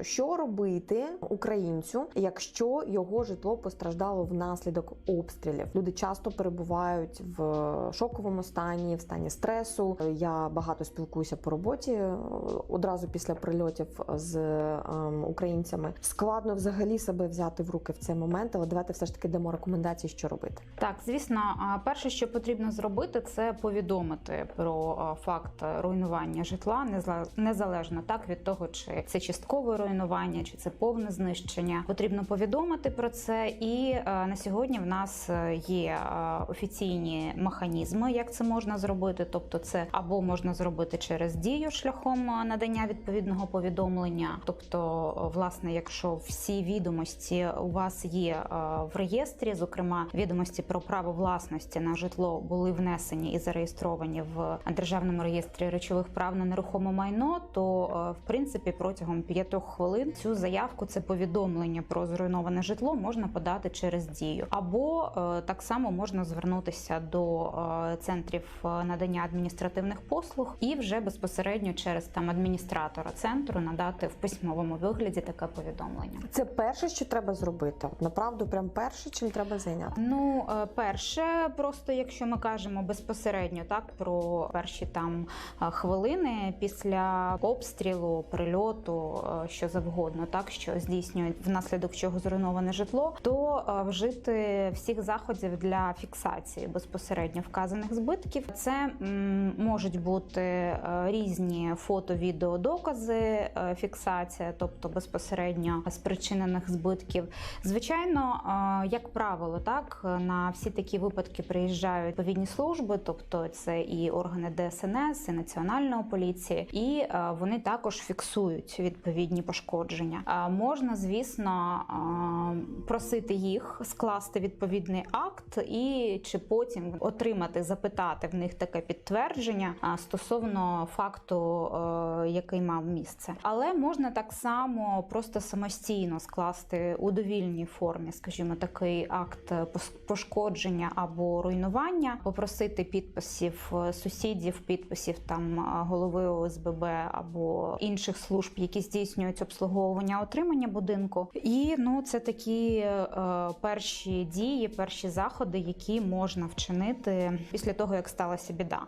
Що робити українцю, якщо його житло постраждало внаслідок обстрілів? Люди часто перебувають в шоковому стані, в стані стресу. Я багато спілкуюся по роботі е, одразу після прильотів з ем, українцями. Складно взагалі себе взяти в руки в цей момент, але давайте все ж таки дамо рекомендації, що робити. Так, звісно, перше, що потрібно зробити, це повідомити про факт руйнування житла, незалежно так від того, чи це часткове руйнування, чи це повне знищення. Потрібно повідомити про це. І е, на сьогодні в нас е, є е, офіційні механізми, як це можна зробити. Тобто, це або можна зробити через дію шляхом надання відповідного повідомлення. Тобто, власне, якщо всі відомості у вас є в реєстрі, зокрема відомості про право власності на житло були внесені і зареєстровані в державному реєстрі речових прав на нерухоме майно, то в принципі протягом п'ятьох хвилин цю заявку, це повідомлення про зруйноване житло можна подати через дію, або е, так само можна звернутися до е, центрів е, надання адміністративних послуг і вже безпосередньо через там адміністратора центру надати в письмовому вигляді таке повідомлення. Це перше, що треба зробити. Направду, прям перше, чим треба зайняти. Ну, перше, просто якщо ми кажемо безпосередньо так про перші там хвилини після обстрілу, прильоту, е, що завгодно, так що здійснюють внаслідок чого зруйноване житло, то е, вжити всіх заходів для фіксації безпосередньо вказаних збитків. Це можуть бути е, різні фото-відеодокази, е, фіксація, тобто безпосередньо спричинених збитків. Звичайно, як правило, так на всі такі випадки приїжджають відповідні служби, тобто це і органи ДСНС, і національної поліції, і вони також фіксують відповідні пошкодження. Можна, звісно, просити їх скласти відповідний акт, і чи потім отримати, запитати в них таке підтвердження стосовно факту, е, який мав місце. Але можна так само просто самостійно скласти у довільній формі, скажімо, такий акт пошкодження або руйнування, попросити підписів е, сусідів, підписів там е, голови ОСББ або інших служб, які здійснюють обслуговування отримання будинку. І ну це такі е, перші дії, перші заходи, які можна вчинити після того, як сталася біда.